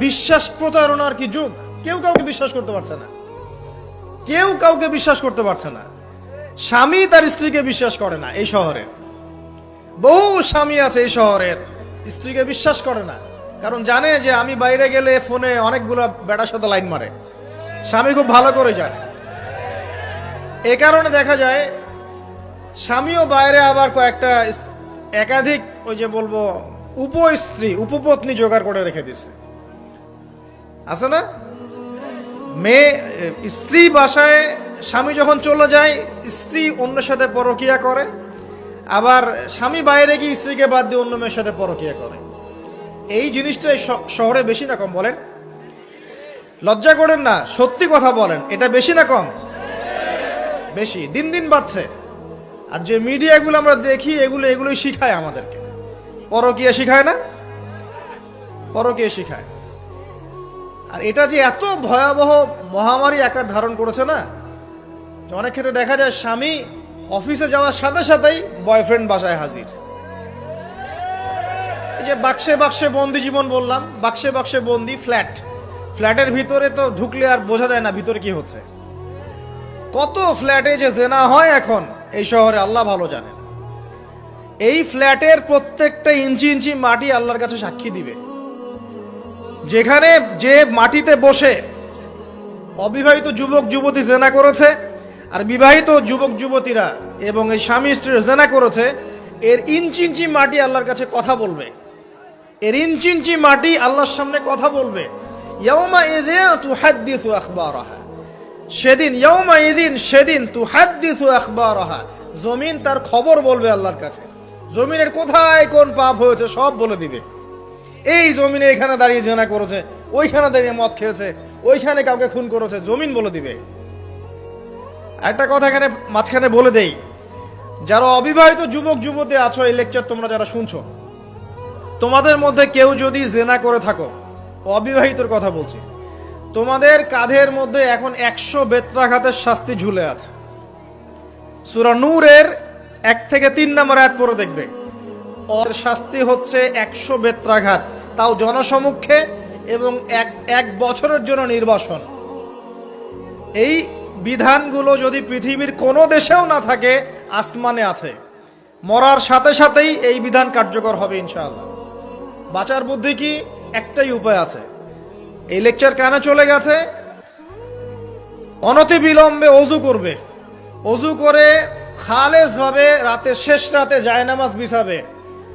বিশ্বাস প্রতারণার কি যুগ? কেউ কাউকে বিশ্বাস করতে পারছে না। কেউ কাউকে বিশ্বাস করতে পারছে না। স্বামী তার স্ত্রীকে বিশ্বাস করে না এই শহরে। বহু স্বামী আছে এই শহরের, স্ত্রীকে বিশ্বাস করে না। কারণ জানে যে আমি বাইরে গেলে ফোনে অনেকগুলো বেটার সাথে লাইন মারে। স্বামী খুব ভালো করে জানে। এ কারণে দেখা যায়, স্বামীও বাইরে আবার কয়েকটা একাধিক ওই যে বলব উপ স্ত্রী উপপত্নী জোগাড় করে রেখে দিছে আছে না? মেয়ে, স্ত্রী বাসায় স্বামী যখন চলে যায়, স্ত্রী অন্যের সাথে পরকিয়া করে, আবার স্বামী বাইরে গিয়ে স্ত্রীকে বাদ দিয়ে অন্য মেয়ের সাথে পরকিয়া করে। এই জিনিসটাই শ- শহরে বেশি না কম বলেন। লজ্জা করেন না, সত্যি কথা বলেন, এটা বেশি না কম? বেশি, দিন দিন বাড়ছে। আর যে মিডিয়াগুলো আমরা দেখি, এগুলো, এগুলোই শিখায় আমাদেরকে। পরকীয়া শিখায় না? পরকীয়া শিখায়। আর এটা যে এত ভয়াবহ মহামারী আকার ধারণ করেছে না অনেক ক্ষেত্রে দেখা যায় স্বামী অফিসে যাওয়ার সাথে সাথেই বয়ফ্রেন্ড বাসায় হাজির। যে বাক্সে বাক্সে বন্দি জীবন বললাম, বাক্সে বাক্সে বন্দি ফ্ল্যাট ফ্ল্যাটের ভিতরে তো ঢুকলে আর বোঝা যায় না ভিতরে কি হচ্ছে। কত ফ্ল্যাটে যে জেনা হয় এখন, এই শহরে আল্লাহ ভালো জানেন। এই ফ্ল্যাটের প্রত্যেকটা ইঞ্চি ইঞ্চি মাটি আল্লাহর কাছে সাক্ষী দিবে। যেখানে যে মাটিতে বসে অবিবাহিত যুবক যুবতী জেনা করেছে আর বিবাহিত যুবক যুবতীরা এবং এই স্বামী স্ত্রীর জেনা করেছে, এর ইঞ্চি ইঞ্চি মাটি আল্লাহর কাছে কথা বলবে। এর ইঞ্চি ইঞ্চি মাটি আল্লাহর সামনে কথা বলবে। ইয়াউমা ইযা তুহাদ্দিসু আখবারাহা। সেদিন ইয়ৌমা ইদিন সেদিন তু হাদ্দিসু আখবারহা। জমিন তার খবর বলবে আল্লাহর কাছে। জমিনের কোথায় কোন পাপ হয়েছে সব বলে দিবে। এই জমিনে এখানে দাঁড়িয়ে জেনা করেছে, ওইখানে দাঁড়িয়ে মদ খেয়েছে, ওইখানে কাউকে খুন করেছে, জমিন বলে দিবে। একটা কথা এখানে মাঝখানে বলে দেই, যারা অবিবাহিত যুবক যুবতী আছো এই লেকচার তোমরা যারা শুনছো, তোমাদের মধ্যে কেউ যদি জেনা করে থাকো, অবিবাহিতর কথা বলছি, তোমাদের কাঁধের মধ্যে এখন একশো বেত্রাঘাতের শাস্তি ঝুলে আছে। সুরা নূরের এক থেকে তিন নম্বর এক পরে দেখবে। ওর শাস্তি হচ্ছে একশো বেত্রাঘাত। তাও জনসমক্ষে এবং এক এক বছরের জন্য নির্বাসন। এই বিধানগুলো যদি পৃথিবীর কোনো দেশেও না থাকে, আসমানে আছে। মরার সাথে সাথেই এই বিধান কার্যকর হবে ইনশাআল্লাহ। বাঁচার বুদ্ধি কি? একটাই উপায় আছে। এই লেকচার কেন চলে গেছে, অনতি বিলম্বে অজু করবে। অজু করে খালেস ভাবে রাতে শেষ রাতে জায়নামাজ বিছাবে।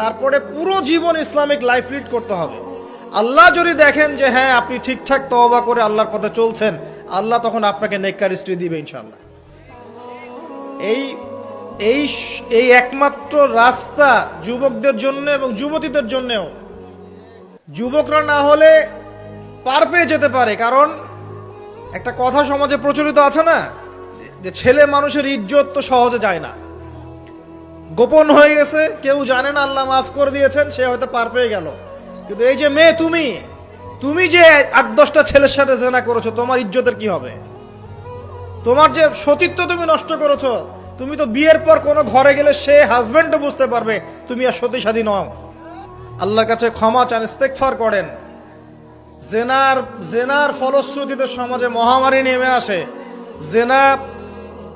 তারপরে পুরো জীবন ইসলামিক লাইফ লিড করতে হবে। আল্লাহ যদি দেখেন যে হ্যাঁ আপনি ঠিকঠাক তওবা করে আল্লাহর পথে চলছেন, আল্লাহ তখন আপনাকে নেককার স্ত্রী দিবে ইনশাল্লাহ এই এই এই একমাত্র রাস্তা যুবকদের জন্য এবং যুবতীদের জন্যেও। যুবকরা না হলে পার পেয়ে যেতে পারে, কারণ একটা কথা সমাজে প্রচলিত আছে না, যে ছেলে মানুষের ইজ্জত তো সহজে যায় না। গোপন হয়ে গেছে, কেউ জানে না, আল্লাহ মাফ করে দিয়েছেন, সে হয়তো পার পেয়ে গেল। কিন্তু এই যে মেয়ে তুমি তুমি যে আট দশটা ছেলের সাথে জেনা করেছ, তোমার ইজ্জতের কি হবে? তোমার যে সতীত্ব তুমি নষ্ট করেছ, তুমি তো বিয়ের পর কোনো ঘরে গেলে সে হাজবেন্ডও বুঝতে পারবে, তুমি আর সতী সাদী নও। আল্লাহর কাছে ক্ষমা চান ইস্তেকফার করেন। জেনার জেনার ফলশ্রুতিতে সমাজে মহামারী নেমে আসে। জেনা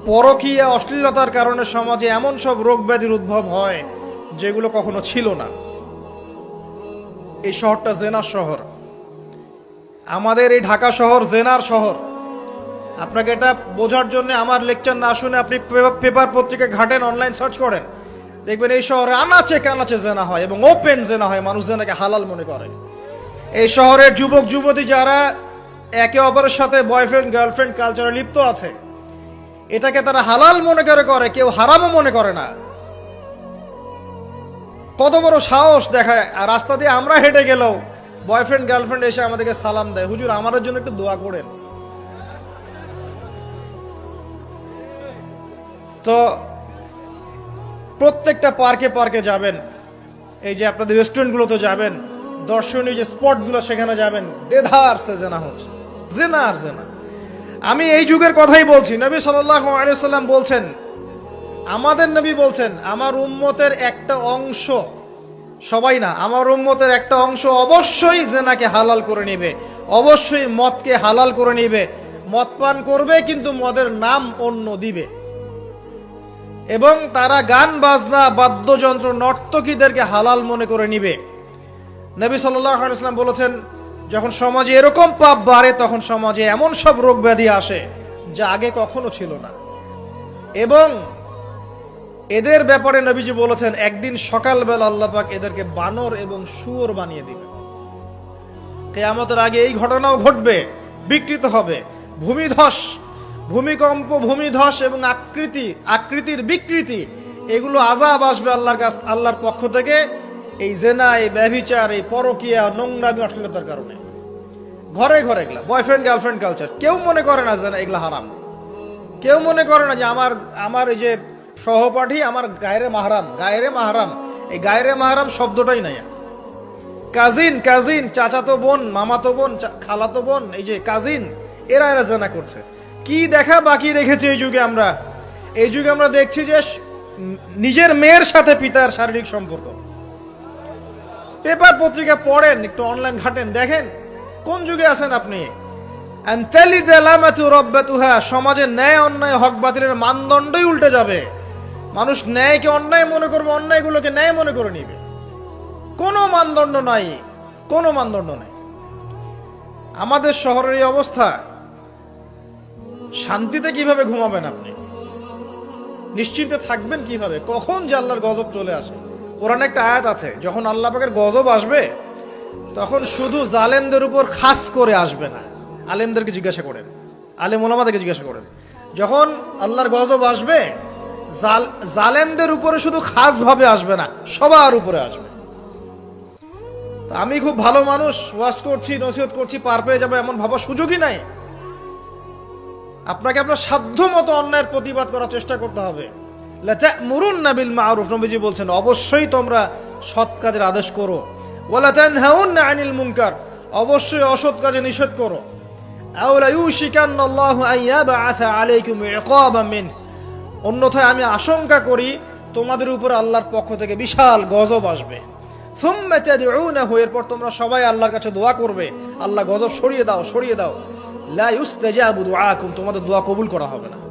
পরকীয়া অশ্লীলতার কারণে সমাজে এমন সব রোগ ব্যাধির উদ্ভব হয়, যেগুলো কখনো ছিল না। এই শহরটা জেনার শহর। আমাদের এই ঢাকা শহর জেনার শহর। আপনাকে এটা বোঝার জন্য আমার লেকচার না শুনে আপনি পেপার পত্রিকা ঘাটেন অনলাইন সার্চ করেন। দেখবেন এই শহরে আনাচে কানাচে জেনা হয় এবং ওপেন জেনা হয়, মানুষ জেনাকে হালাল মনে করে। এই শহরের যুবক যুবতী যারা একে অপরের সাথে বয়ফ্রেন্ড গার্লফ্রেন্ড কালচারে লিপ্ত আছে এটাকে তারা হালাল মনে করে করে, কেউ হারামও মনে করে না। কত বড় সাহস দেখায়, আর রাস্তা দিয়ে আমরা হেঁটে গেলেও বয়ফ্রেন্ড গার্লফ্রেন্ড এসে আমাদেরকে সালাম দেয়। হুজুর, আমাদের জন্য একটু দোয়া করেন। তো প্রত্যেকটা পার্কে পার্কে যাবেন, এই যে আপনাদের রেস্টুরেন্টগুলোতে যাবেন, দর্শনীয় যে স্পটগুলো সেখানে যাবেন, দেধার সে জেনা হচ্ছে। জেনা আর জেনা। আমি এই যুগের কথাই বলছি। নবী সাল্লাহ আলিয়াল্লাম বলছেন, আমাদের নবী বলছেন, আমার উম্মতের একটা অংশ, সবাই না, আমার উম্মতের একটা অংশ অবশ্যই জেনাকে হালাল করে নেবে, অবশ্যই মদকে হালাল করে নেবে, মদ পান করবে কিন্তু মদের নাম অন্য দিবে। এবং তারা গান, বাজনা, বাদ্যযন্ত্র, নর্তকীদেরকে হালাল মনে করে নিবে। নবী সাল্লাম বলেছেন যখন সমাজে এরকম পাপ বাড়ে, তখন সমাজে এমন সব রোগ ব্যাধি আসে যা আগে কখনো ছিল না। এবং এদের ব্যাপারে নবীজি বলেছেন, একদিন সকালবেলা আল্লাহ পাক এদেরকে বানর এবং শুয়োর বানিয়ে দিবে। কেয়ামতের আগে এই ঘটনাও ঘটবে, বিকৃত হবে। ভূমিধস, ভূমিকম্প, ভূমিধস এবং আকৃতি, আকৃতির বিকৃতি, এগুলো আজাব আসবে আল্লাহর কাছ, আল্লাহর পক্ষ থেকে। এই জেনা এই ব্যভিচার, এই পরকিয়া, নোংরামি, অশ্লীলতার কারণে। ঘরে ঘরে এগুলা বয়ফ্রেন্ড গার্লফ্রেন্ড কালচার কেউ মনে করে না যে এগুলা হারাম। কেউ মনে করে না যে আমার আমার এই যে সহপাঠী আমার গায়রে মাহারাম গায়রে মাহারাম। এই গায়রে মাহারাম শব্দটাই নাই। কাজিন কাজিন, চাচাতো বোন, মামাতো বোন খালাতো বোন, এই যে কাজিন, এরা এরা জানা করছে। কি দেখা বাকি রেখেছে এই যুগে আমরা? এই যুগে আমরা দেখছি যে নিজের মেয়ের সাথে পিতার শারীরিক সম্পর্ক। পেপার পত্রিকা পড়েন একটু অনলাইন ঘাটেন দেখেন কোন যুগে আছেন আপনি? And তালিদ আলামাতু রাব্বাতুহা, সমাজে ন্যায় অন্যায় হক বাতিলের মানদণ্ডই উল্টে যাবে। মানুষ ন্যায়কে অন্যায় মনে করবে অন্যায়গুলোকে ন্যায় মনে করে নিবে। কোনো মানদণ্ড নাই কোনো মানদণ্ড নাই। আমাদের শহরের এই অবস্থা শান্তিতে কীভাবে ঘুমাবেন আপনি? নিশ্চিন্তে থাকবেন কীভাবে? কখন যে আল্লাহর গজব চলে আসে? কোরআন একটা আয়াত আছে, যখন আল্লাহ পাকের গজব আসবে, তখন শুধু জালেমদের উপর খাস করে আসবে না। আলেমদেরকে জিজ্ঞাসা করেন, আলেম ওলামাদেরকে জিজ্ঞাসা করেন। যখন আল্লাহর গজব আসবে, জাল, জালেমদের উপরে শুধু খাস ভাবে আসবে না, সবার উপরে আসবে। আমি খুব ভালো মানুষ, ওয়াজ করছি, নসিহত করছি, পার পেয়ে যাব এমন ভাবার সুযোগই নাই। আপনাকে আপনার সাধ্য মতো অন্যায়ের প্রতিবাদ করার চেষ্টা করতে হবে। মুরুন নাবিল মারুফ, নবীজি বলছেন, অবশ্যই তোমরা সৎ কাজের আদেশ করো। ওয়ালা তানহাউন্না আনিল মুনকার, অবশ্যই অসৎ কাজে নিষেধ করো। আওলা ইউশিকান্নাল্লাহু আন ইয়াবআথা আলাইকুম ইকাবাম মিন, অন্যথায় আমি আশঙ্কা করি তোমাদের উপর আল্লাহর পক্ষ থেকে বিশাল গজব আসবে। এরপর তোমরা সবাই আল্লাহর কাছে দোয়া করবে। আল্লাহ গজব সরিয়ে দাও সরিয়ে দাও। লা তোমাদের দোয়া কবুল করা হবে না।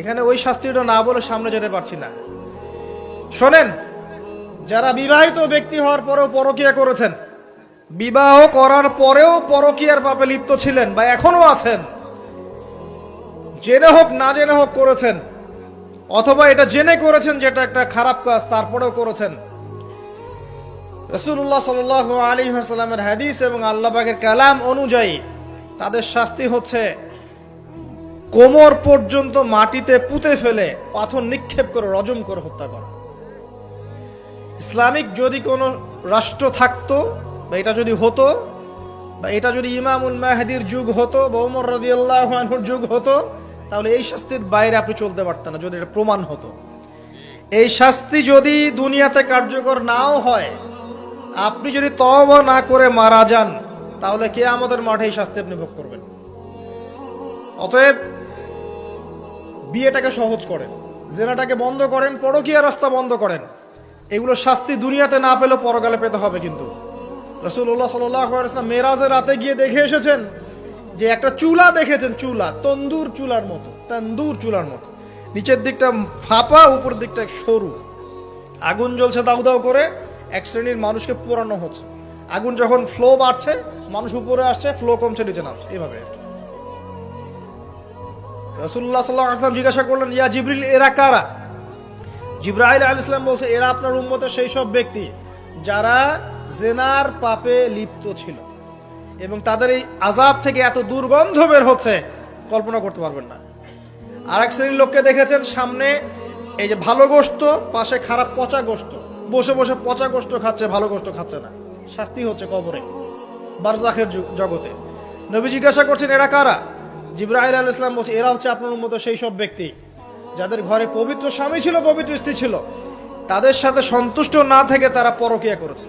এখানে ওই শাস্তিটা না বলে সামনে যেতে পারছি না। শোনেন, যারা বিবাহিত ব্যক্তি হওয়ার পরেও পরকিয়া করেছেন, বিবাহ করার পরেও পরকিয়ার পাপে লিপ্ত ছিলেন বা এখনও আছেন, জেনে হোক, না জেনে হোক করেছেন, অথবা এটা জেনে করেছেন যেটা একটা খারাপ কাজ, তারপরেও করেছেন। রসুল্লাহ সাল আলী সাল্লামের হাদিস এবং আল্লাহ পাকের কালাম অনুযায়ী তাদের শাস্তি হচ্ছে কোমর পর্যন্ত মাটিতে পুঁতে ফেলে পাথর নিক্ষেপ করে রজম করে হত্যা করা। ইসলামিক যদি কোনো রাষ্ট্র থাকতো, বা এটা যদি হতো, বা এটা যদি ইমামুল মাহাদির যুগ হতো, বা ওমর যুগ হতো, তাহলে এই শাস্তির বাইরে আপনি চলতে পারতেন না, যদি এটা প্রমাণ হতো। এই শাস্তি যদি দুনিয়াতে কার্যকর নাও হয়, আপনি যদি তওবা না করে মারা যান, তাহলে কে আমাদের মাঠে এই শাস্তি আপনি ভোগ করবেন। অতএব বিয়েটাকে সহজ করেন, জেনাটাকে বন্ধ করেন, পরকীয়া রাস্তা বন্ধ করেন। এগুলো শাস্তি দুনিয়াতে না পেলেও পরকালে পেতে হবে কিন্তু। রসুল্লাহ সাল্লাম মেরাজের রাতে গিয়ে দেখে এসেছেন যে একটা চুলা দেখেছেন, চুলা, তন্দুর চুলার মতো, তন্দুর চুলার মতো। নিচের দিকটা ফাঁপা, উপর দিকটা সরু। আগুন জ্বলছে দাউ দাউ করে, এক শ্রেণির মানুষকে পোড়ানো হচ্ছে। আগুন যখন ফ্লো বাড়ছে, মানুষ উপরে আসছে ফ্লো কমছে, নিচে নামছে। এভাবে আর কি। রসুল্লাহ সাল্লাহ আসলাম জিজ্ঞাসা করলেন, ইয়া জিবরিল, এরা কারা? জিব্রাহিল আল ইসলাম বলছে, এরা আপনার উম্মতের সেই সব ব্যক্তি যারা জেনার পাপে লিপ্ত ছিল এবং তাদের এই আজাব থেকে এত দুর্গন্ধ বের হচ্ছে, কল্পনা করতে পারবেন না। আর এক শ্রেণির লোককে দেখেছেন, সামনে এই যে ভালো গোস্ত পাশে খারাপ পচা গোস্ত বসে বসে পচা গোস্ত খাচ্ছে, ভালো গোস্ত খাচ্ছে না। শাস্তি হচ্ছে কবরে বারজাখের জগতে। নবী জিজ্ঞাসা করছেন, এরা কারা? জিব্রাহিল আল ইসলাম বলছে, এরা হচ্ছে আপনার মতো সেই সব ব্যক্তি। যাদের ঘরে পবিত্র স্বামী ছিল, পবিত্র স্ত্রী ছিল, তাদের সাথে সন্তুষ্ট না থেকে তারা পরকিয়া করেছে।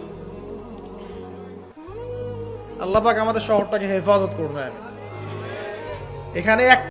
আল্লাহ পাক আমাদের শহরটাকে হেফাজত করবেন এখানে এক